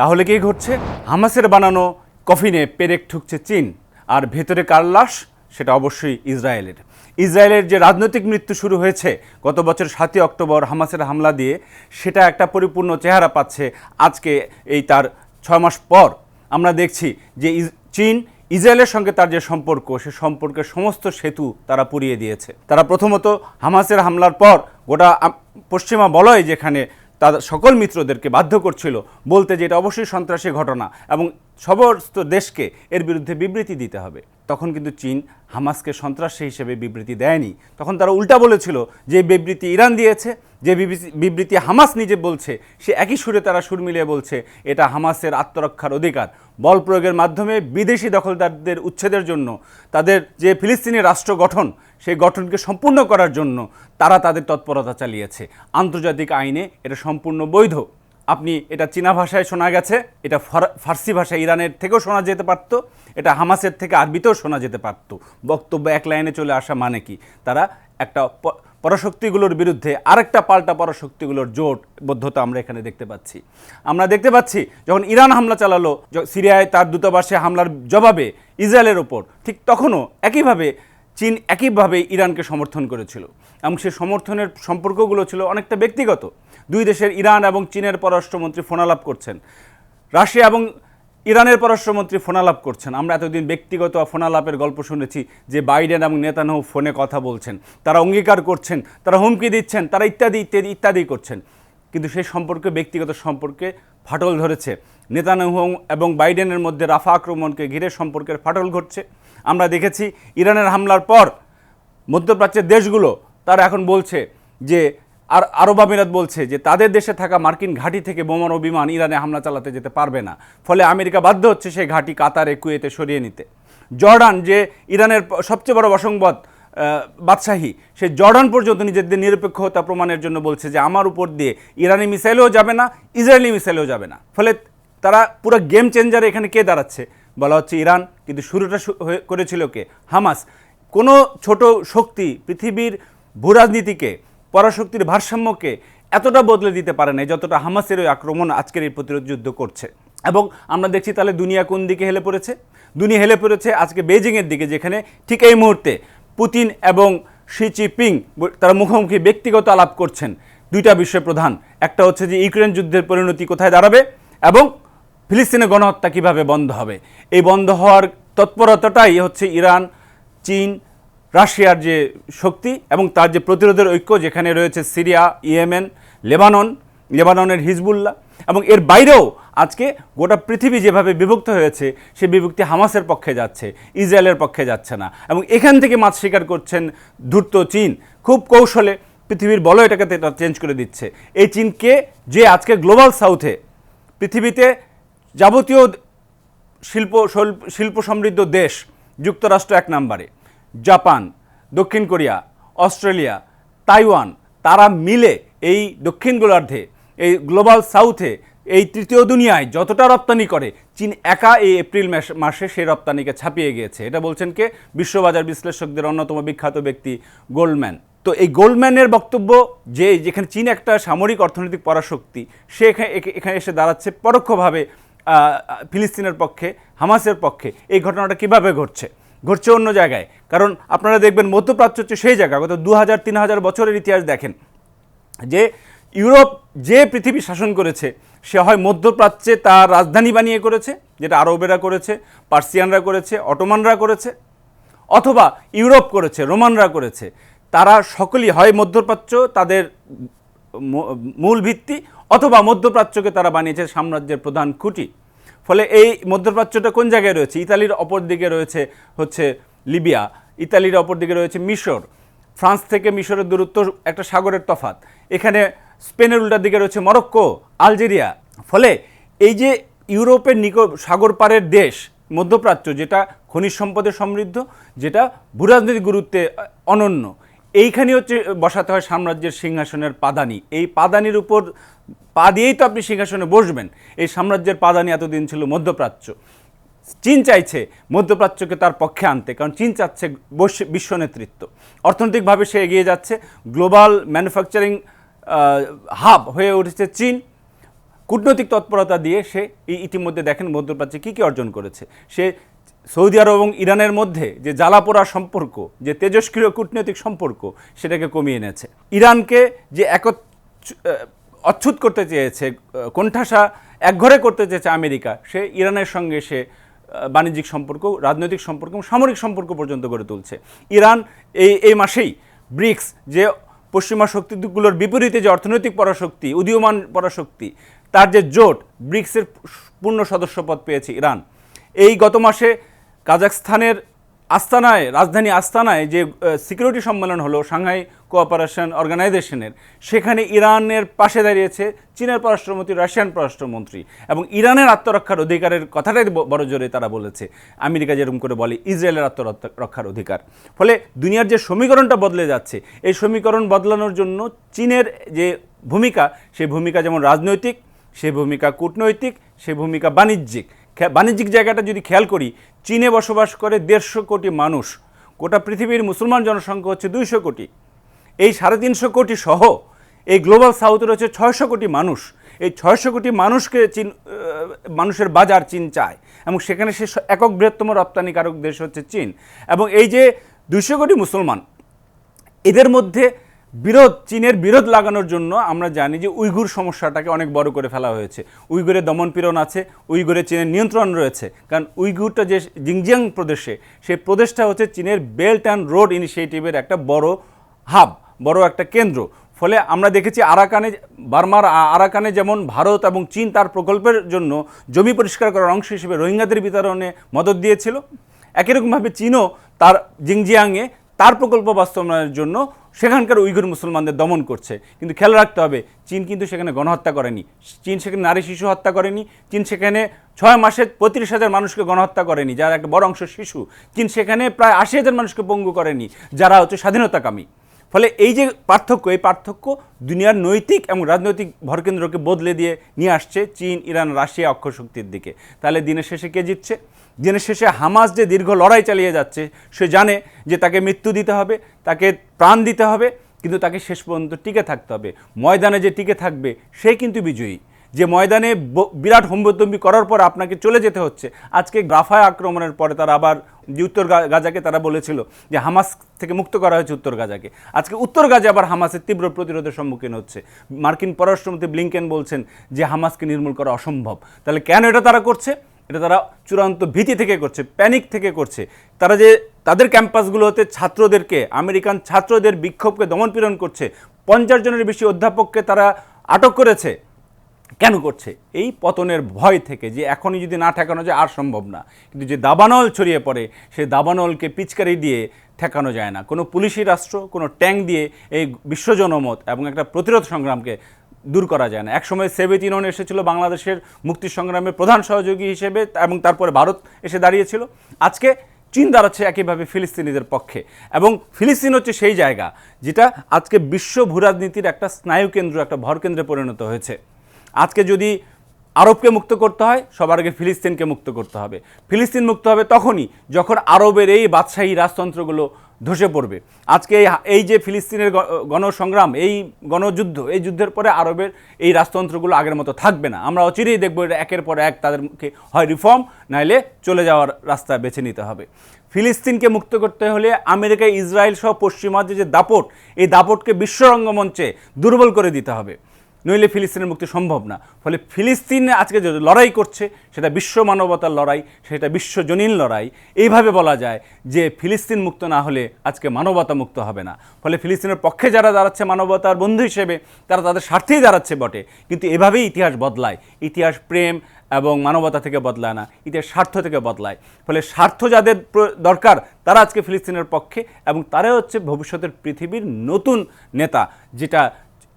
তাহলে কি ঘটছে? হামাসের বানানো কফিনে পেরেক ঠুকছে চীন, আর ভেতরে কার লাশ? সেটা অবশ্যই ইসরায়েলের। ইসরায়েলের যে রাজনৈতিক মৃত্যু শুরু হয়েছে, গত বছর সাতই অক্টোবর হামাসের হামলা দিয়ে, সেটা একটা পরিপূর্ণ চেহারা পাচ্ছে আজকে এই তার ছয় মাস পর। আমরা দেখছি যে চীন ইসরায়েলের সঙ্গে তার যে সম্পর্ক, সে সম্পর্কের সমস্ত সেতু তারা পুড়িয়ে দিয়েছে। তারা প্রথমত হামাসের হামলার পর গোটা পশ্চিমা বলয় যেখানে তার সকল মিত্রদেরকে বাধ্য করছিল বলতে যে এটা অবশ্যই সন্ত্রাসী ঘটনা এবং সমস্ত দেশকে এর বিরুদ্ধে বিবৃতি দিতে হবে। তখন কিন্তু চীন হামাসকে সন্ত্রাসী হিসেবে বিবৃতি দেয়নি। তখন তারা উল্টা বলেছিল যে বিবৃতি ইরান দিয়েছে, যে বিবৃতি হামাস নিজে বলছে, সে একই সুরে তারা সুর মিলিয়ে বলছে, এটা হামাসের আত্মরক্ষার অধিকার। বল প্রয়োগের মাধ্যমে বিদেশি দখলদারদের উচ্ছেদের জন্য তাদের যে ফিলিস্তিনি রাষ্ট্র গঠন সেই গঠনকে সম্পূর্ণ করার জন্য তারা তাদের তৎপরতা চালিয়েছে। আন্তর্জাতিক আইনে এটা সম্পূর্ণ বৈধ। আপনি এটা চীনা ভাষায় শোনা গেছে, এটা ফার- ফার্সি ভাষায় ইরানের থেকেও শোনা যেতে পারতো, এটা হামাসের থেকে আরবিতেও শোনা যেতে পারতো। বক্তব্য এক লাইনে চলে আসা মানে কি? তারা একটা পরাশক্তিগুলোর বিরুদ্ধে আরেকটা পাল্টা পরাশক্তিগুলোর জোটবদ্ধতা আমরা এখানে দেখতে পাচ্ছি। আমরা দেখতে পাচ্ছি, যখন ইরান হামলা চালালো সিরিয়ায় তার দূতাবাসে হামলার জবাবে ইসরায়েলের ওপর, ঠিক তখনও একইভাবে চীন একইভাবে ইরানকে সমর্থন করেছিল এবং সে সমর্থনের সম্পর্কগুলো ছিল অনেকটা ব্যক্তিগত। দুই দেশের ইরান এবং চীনের পররাষ্ট্রমন্ত্রী ফোনালাপ করছেন। রাশিয়া এবং ইরানের পররাষ্ট্রমন্ত্রী ফোনালাপ করছেন। আমরা এতদিন ব্যক্তিগত ফোনালাপের গল্প শুনেছি যে বাইডেন এবং নেতানহু ফোনে কথা বলছেন। তারা অঙ্গীকার করছেন, তারা হুমকি দিচ্ছেন, তারা ইত্যাদি ইত্যাদি ইত্যাদি করছেন। কিন্তু সেই সম্পর্কে, ব্যক্তিগত সম্পর্কে ফাটল ধরেছে। নেতানহু এবং বাইডেনের মধ্যে রাফা আক্রমণকে ঘিরে সম্পর্কের ফাটল ঘটছে। আমরা দেখেছি ইরানের হামলার পর মধ্যপ্রাচ্যের দেশগুলো তারা এখন বলছে যে, আর আরব আমিরাত বলছে যে, তাদের দেশে থাকা মার্কিন ঘাঁটি থেকে বোমানো বিমান ইরানে হামলা চালাতে যেতে পারবে না। ফলে আমেরিকা বাধ্য হচ্ছে সেই ঘাঁটি কাতারে, কুয়েতে সরিয়ে নিতে। জর্ডান যে ইরানের সবচেয়ে বড় অসংবাদ বাদশাহী, সে জর্ডান পর্যন্ত নিজেদের নিরপেক্ষতা প্রমাণের জন্য বলছে যে, আমার উপর দিয়ে ইরানি মিসাইলেও যাবে না, ইসরায়েলি মিসাইলেও যাবে না। ফলে তারা পুরো গেম চেঞ্জার এখানে কে দাঁড়াচ্ছে? বলা হচ্ছে ইরান, কিন্তু শুরুটা করেছিল কে? হামাস। কোনো ছোট শক্তি পৃথিবীর ভূরাজনীতিকে পরাশক্তির ভারসাম্যকে এতটা বদলে দিতে পারে না যতটা হামাসের ওই আক্রমণ আজকের এই প্রতিরোধ যুদ্ধ করছে। এবং আমরা দেখছি তাহলে দুনিয়া কোন দিকে হেলে পড়েছে? দুনিয়া হেলে পড়েছে আজকে বেজিংয়ের দিকে, যেখানে ঠিক এই মুহূর্তে পুতিন এবং শি চিপিং তারা মুখোমুখি ব্যক্তিগত আলাপ করছেন। দুইটা বিষয় প্রধান। একটা হচ্ছে যে ইউক্রেন যুদ্ধের পরিণতি কোথায় দাঁড়াবে এবং ফিলিস্তিনে গণহত্যা কীভাবে বন্ধ হবে? এই বন্ধ হওয়ার তৎপরতাটাই হচ্ছে ইরান, চীন, রাশিয়ার যে শক্তি এবং তার যে প্রতিরোধের ঐক্য যেখানে রয়েছে সিরিয়া, ইয়েমেন, লেবানন, লেবাননের হিজবুল্লাহ এবং এর বাইরেও আজকে গোটা পৃথিবী যেভাবে বিভক্ত হয়েছে, সে বিভক্তি হামাসের পক্ষে যাচ্ছে, ইসরায়েলের পক্ষে যাচ্ছে না এবং এখান থেকে মাছ শিকার করছেন ধূর্ত চীন। খুব কৌশলে পৃথিবীর বলয় এটাকে চেঞ্জ করে দিচ্ছে। এই চীনকে যে আজকে গ্লোবাল সাউথে পৃথিবীতে যাবতীয় শিল্প শিল্প সমৃদ্ধ দেশ যুক্তরাষ্ট্র এক নম্বরে। জাপান, দক্ষিণ কোরিয়া, অস্ট্রেলিয়া, তাইওয়ান, তারা মিলে এই দক্ষিণ গোলার্ধে, এই গ্লোবাল সাউথে এই তৃতীয় দুনিয়ায় যতটা রপ্তানি করে, চীন একা এই এপ্রিল মাস- সেই রপ্তানিকে ছাপিয়ে গিয়েছে। এটা বলছেন কে? বিশ্ববাজার বিশ্লেষকদের অন্যতম বিখ্যাত ব্যক্তি গোল্ডম্যান তো এই গোল্ডম্যানের বক্তব্য যে, যেখানে চীন একটা সামরিক অর্থনৈতিক পরাশক্তি, সে এখা- এখা- এখানে এসে দাঁড়াচ্ছে পরোক্ষভাবে ফিলিস্তিনের পক্ষে, হামাসের পক্ষে এই ঘটনাটা কীভাবে ঘটছে? ঘটছে অন্য জায়গায়। কারণ আপনারা দেখবেন মধ্যপ্রাচ্য হচ্ছে সেই জায়গা, গত দু হাজার তিন হাজার বছরের ইতিহাস দেখেন যে ইউরোপ যে পৃথিবী শাসন করেছে, সে হয় মধ্যপ্রাচ্যে তার রাজধানী বানিয়ে করেছে, যেটা আরবেরা করেছে, পার্সিয়ানরা করেছে, অটোমানরা করেছে, অথবা ইউরোপ করেছে, রোমানরা করেছে। তারা সকলেই হয় মধ্যপ্রাচ্য, তাদের মূল ভিত্তি অথবা মধ্যপ্রাচ্যকে তারা বানিয়েছে সাম্রাজ্যের প্রধান খুঁটি। ফলে এই মধ্যপ্রাচ্যটা কোন জায়গায় রয়েছে? ইতালির অপর দিকে রয়েছে হচ্ছে লিবিয়া, ইতালির অপর দিকে রয়েছে মিশর। ফ্রান্স থেকে মিশরের দূরত্ব একটা সাগরের তফাত এখানে স্পেনের উল্টার দিকে রয়েছে মরক্কো, আলজেরিয়া। ফলে এই যে ইউরোপের নিক সাগর পাড়ের দেশ, মধ্যপ্রাচ্য, যেটা খনিজ সম্পদে সমৃদ্ধ, যেটা ভূরাজনৈতিক গুরুত্বে অনন্য এইখানে হচ্ছে বসাতে হয় সাম্রাজ্যের সিংহাসনের পাদানি। এই পাদানির উপর পা দিয়েই তো আপনি সিংহাসনে বসবেন। এই সাম্রাজ্যের পাদানি এতদিন ছিল মধ্যপ্রাচ্য। চীন চাইছে মধ্যপ্রাচ্যকে তার পক্ষে আনতে, কারণ চীন চাচ্ছে বৈশ্ব- নেতৃত্ব। অর্থনৈতিকভাবে সে এগিয়ে যাচ্ছে, গ্লোবাল ম্যানুফ্যাকচারিং হাব হয়ে উঠেছে চীন। কূটনৈতিক তৎপরতা দিয়ে সে ইতিমধ্যে দেখেন মধ্যপ্রাচ্যে কী কী অর্জন করেছে। সে সৌদি আরব এবং ইরানের মধ্যে যে জ্বালাপোড়া সম্পর্ক, যে তেজস্ক্রিয় কূটনৈতিক সম্পর্ক, সেটাকে কমিয়ে এনেছে। ইরানকে যে এক অচ্ছুত করতে চেয়েছে কোণঠাসা একঘরে করতে চেয়েছে আমেরিকা, সে ইরানের সঙ্গে সে বাণিজ্যিক সম্পর্ক, রাজনৈতিক সম্পর্ক এবং সামরিক সম্পর্ক পর্যন্ত গড়ে তুলছে। ইরান এই এই মাসেই ব্রিক্স যে পশ্চিমা শক্তিগুলোর বিপরীতে যে অর্থনৈতিক পরাশক্তি, উদীয়মান পরাশক্তি, তার যে জোট, ব্রিক্সের পূর্ণ সদস্যপদ পেয়েছে ইরান। এই গত মাসে কাজাকস্তানের আস্তানায়, রাজধানী আস্তানায় যে সিকিউরিটি সম্মেলন হলো সাংহাই কোঅপারেশন অর্গানাইজেশনের সেখানে ইরানের পাশে দাঁড়িয়েছে চীনের পররাষ্ট্রমন্ত্রী, রাশিয়ান পররাষ্ট্রমন্ত্রী এবং ইরানের আত্মরক্ষার অধিকারের কথাটাই বড় জোরে তারা বলেছে। আমেরিকা যেরকম করে বলে, ইসরায়েলের আত্মরক্ষার অধিকার। ফলে দুনিয়ার যে সমীকরণটা বদলে যাচ্ছে, এই সমীকরণ বদলানোর জন্য চীনের যে ভূমিকা, সেই ভূমিকা যেমন রাজনৈতিক সে ভূমিকা কূটনৈতিক সে ভূমিকা বাণিজ্যিক। বাণিজ্যিক জায়গাটা যদি খেয়াল করি, চীনে বসবাস করে দেড়শো কোটি মানুষ, গোটা পৃথিবীর মুসলমান জনসংখ্যা হচ্ছে দুইশো কোটি। এই সাড়ে তিনশো কোটি সহ এই গ্লোবাল সাউথে রয়েছে ছয়শো কোটি মানুষ। এই ছয়শো কোটি মানুষকে চীন মানুষের বাজার চীন চায় এবং সেখানে সে, একক বৃহত্তম রপ্তানিকারক দেশ হচ্ছে চীন। এবং এই যে দুইশো কোটি মুসলমান, এদের মধ্যে বিরোধ, চীনের বিরোধ লাগানোর জন্য আমরা জানি যে উইগুর সমস্যাটাকে অনেক বড় করে ফেলা হয়েছে। উইগুরে দমনপীড়ন আছে উইগুরে চীনের নিয়ন্ত্রণ রয়েছে। কারণ উইগুরটা যে জিংজিয়াং প্রদেশে, সেই প্রদেশটা হচ্ছে চীনের বেল্ট অ্যান্ড রোড ইনিশিয়েটিভের একটা বড় হাব, বড় একটা কেন্দ্র। ফলে আমরা দেখেছি আরাকানে, বার্মার আরাকানে যেমন ভারত এবং চীন তার প্রকল্পের জন্য জমি পরিষ্কার করার অংশ হিসেবে রোহিঙ্গাদের বিতরণে মদত দিয়েছিল। একই রকমভাবে চীনও তার জিংজিয়াংয়ে তার প্রকল্প বাস্তবায়নের জন্য সেখানকার উইগুর মুসলমানদের দমন করছে। কিন্তু খেয়াল রাখতে হবে, চীন কিন্তু সেখানে গণহত্যা করেনি। চীন সেখানে নারী শিশু হত্যা করেনি। চীন সেখানে ছয় মাসে পঁয়ত্রিশ হাজার মানুষকে গণহত্যা করেনি, যারা একটা বড় অংশ শিশু। চীন সেখানে প্রায় আশি হাজার মানুষকে পঙ্গু করেনি, যারা হচ্ছে স্বাধীনতাকামী। ফলে এই যে পার্থক্য, এই পার্থক্য দুনিয়ার নৈতিক এবং রাজনৈতিক ভরকেন্দ্রকে বদলে দিয়ে নিয়ে আসছে চীন, ইরান, রাশিয়া অক্ষশক্তির দিকে। তাহলে দিনের শেষে কে জিতছে? দিনের শেষে হামাস যে দীর্ঘ লড়াই চালিয়ে যাচ্ছে, সে জানে যে তাকে মৃত্যু দিতে হবে, তাকে প্রাণ দিতে হবে, কিন্তু তাকে শেষ পর্যন্ত টিকে থাকতে হবে। ময়দানে যে টিকে থাকবে, সে কিন্তু বিজয়ী। যে ময়দানে বিরাট হম্বতম্বি করার পর আপনাকে চলে যেতে হচ্ছে, আজকে গ্রাফায় আক্রমণের পরে তারা আবার যে উত্তর গাজাকে তারা বলেছিল যে হামাস থেকে মুক্ত করা হয়েছে উত্তর গাজাকে। আজকে উত্তর গাজা আবার হামাসের তীব্র প্রতিরোধের সম্মুখীন হচ্ছে। মার্কিন পররাষ্ট্রমন্ত্রী ব্লিংকেন বলছেন যে হামাসকে নির্মূল করা অসম্ভব। তাহলে কেন এটা তারা করছে? এটা তারা চূড়ান্ত ভীতি থেকে করছে প্যানিক থেকে করছে। তারা যে তাদের ক্যাম্পাসগুলোতে ছাত্রদেরকে, আমেরিকান ছাত্রদের বিক্ষোভকে দমনপীড়ন করছে, পঞ্চাশ জনের বেশি অধ্যাপককে তারা আটক করেছে, কেন করছে? এই পতনের ভয় থেকে যে এখনই যদি না ঠেকানো যায়, আর সম্ভব না। কিন্তু যে দাবানল ছড়িয়ে পড়ে সেই দাবানলকে পিচকারি দিয়ে ঠেকানো যায় না। কোনো পুলিশি রাষ্ট্র, কোনো ট্যাঙ্ক দিয়ে এই বিশ্বজনমত এবং একটা প্রতিরোধ সংগ্রামকে দূর করা যায় না। একসময় সেভেত ইউনিয়ন এসেছিল বাংলাদেশের মুক্তি সংগ্রামের প্রধান সহযোগী হিসেবে এবং তারপরে ভারত এসে দাঁড়িয়েছিল। আজকে চীন দাঁড়াচ্ছে একইভাবে ফিলিস্তিনিদের পক্ষে। এবং ফিলিস্তিন হচ্ছে সেই জায়গা যেটা আজকে বিশ্ব ভূরাজনীতির একটা স্নায়ুকেন্দ্র, একটা ভরকেন্দ্রে পরিণত হয়েছে। আজকে যদি আরবকে মুক্ত করতে হয়, সবার আগে ফিলিস্তিনকে মুক্ত করতে হবে। ফিলিস্তিন মুক্ত হবে তখনই যখন আরবের এই বাদশাহী রাজতন্ত্রগুলো ধসে পড়বে। আজকে এই যে ফিলিস্তিনের গণসংগ্রাম, এই গণযুদ্ধ, এই যুদ্ধের পরে আরবের এই রাজতন্ত্রগুলো আগের মতো থাকবে না। আমরা অচিরেই দেখব এটা একের পর এক তাদেরকে হয় রিফর্ম, নাইলে চলে যাওয়ার রাস্তা বেছে নিতে হবে। ফিলিস্তিনকে মুক্ত করতে হলে আমেরিকা, ইসরায়েল সহ পশ্চিমাদের যে দাপট, এই দাপটকে বিশ্ব রঙ্গমঞ্চে দুর্বল করে দিতে হবে। নইলে ফিলিস্তিনের মুক্তি সম্ভব না। ফলে ফিলিস্তিন আজকে যে লড়াই করছে, সেটা বিশ্ব মানবতার লড়াই, সেটা বিশ্বজনীন লড়াই। এইভাবে বলা যায় যে ফিলিস্তিন মুক্ত না হলে আজকে মানবতা মুক্ত হবে না। ফলে ফিলিস্তিনের পক্ষে যারা দাঁড়াচ্ছে মানবতার বন্ধু হিসেবে, তারা তাদের স্বার্থেই দাঁড়াচ্ছে বটে। কিন্তু এভাবেই ইতিহাস বদলায়। ইতিহাস প্রেম এবং মানবতা থেকে বদলায় না, ইতিহাস স্বার্থ থেকে বদলায়। ফলে স্বার্থ যাদের দরকার, তারা আজকে ফিলিস্তিনের পক্ষে এবং তারাই হচ্ছে ভবিষ্যতের পৃথিবীর নতুন নেতা, যেটা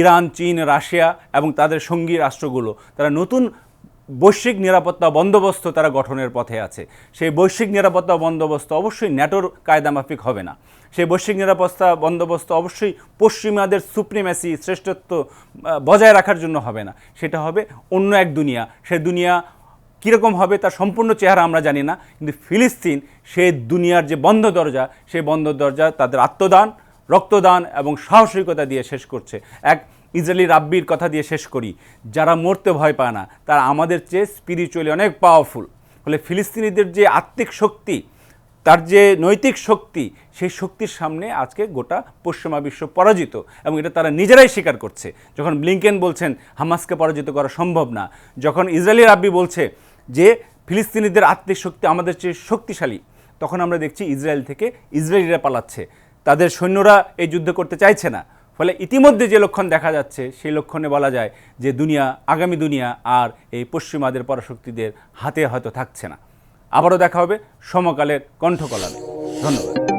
ইরান, চীন, রাশিয়া এবং তাদের সঙ্গী রাষ্ট্রগুলো। তারা নতুন বৈশ্বিক নিরাপত্তা বন্দোবস্ত তারা গঠনের পথে আছে। সেই বৈশ্বিক নিরাপত্তা বন্দোবস্ত অবশ্যই ন্যাটোর কায়দামাফিক হবে না। সেই বৈশ্বিক নিরাপত্তা বন্দোবস্ত অবশ্যই পশ্চিমাদের সুপ্রিমেসি, শ্রেষ্ঠত্ব বজায় রাখার জন্য হবে না। সেটা হবে অন্য এক দুনিয়া। সে দুনিয়া কীরকম হবে তার সম্পূর্ণ চেহারা আমরা জানি না। কিন্তু ফিলিস্তিন, সে দুনিয়ার যে বন্ধ দরজা সেই বন্ধ দরজা তাদের আত্মদান রক্তদান এবং সাহসিকতা দিয়ে শেষ করছে। এক ইসরায়েলি রাব্বির কথা দিয়ে শেষ করি। যারা মরতে ভয় পায় না, তারা আমাদের চেয়ে স্পিরিচুয়ালি অনেক পাওয়ারফুল ফলে ফিলিস্তিনিদের যে আত্মিক শক্তি, তার যে নৈতিক শক্তি, সেই শক্তির সামনে আজকে গোটা পশ্চিমা বিশ্ব পরাজিত এবং এটা তারা নিজেরাই স্বীকার করছে। যখন ব্লিংকেন বলছেন, হামাসকে পরাজিত করা সম্ভব না, যখন ইসরায়েলি রাব্বি বলছে যে ফিলিস্তিনিদের আত্মিক শক্তি আমাদের চেয়ে শক্তিশালী, তখন আমরা দেখছি ইসরায়েল থেকে ইসরায়েলিরা পালাচ্ছে। তাদের সৈন্যরা এই যুদ্ধ করতে চাইছে না। ফলে ইতিমধ্যে যে লক্ষণ দেখা যাচ্ছে, সেই লক্ষণে বলা যায় যে দুনিয়া, আগামী দুনিয়া আর এই পশ্চিমাদের পরাশক্তিদের হাতে হয়তো থাকছে না। আবারও দেখা হবে সমকালের কণ্ঠকলালে। ধন্যবাদ।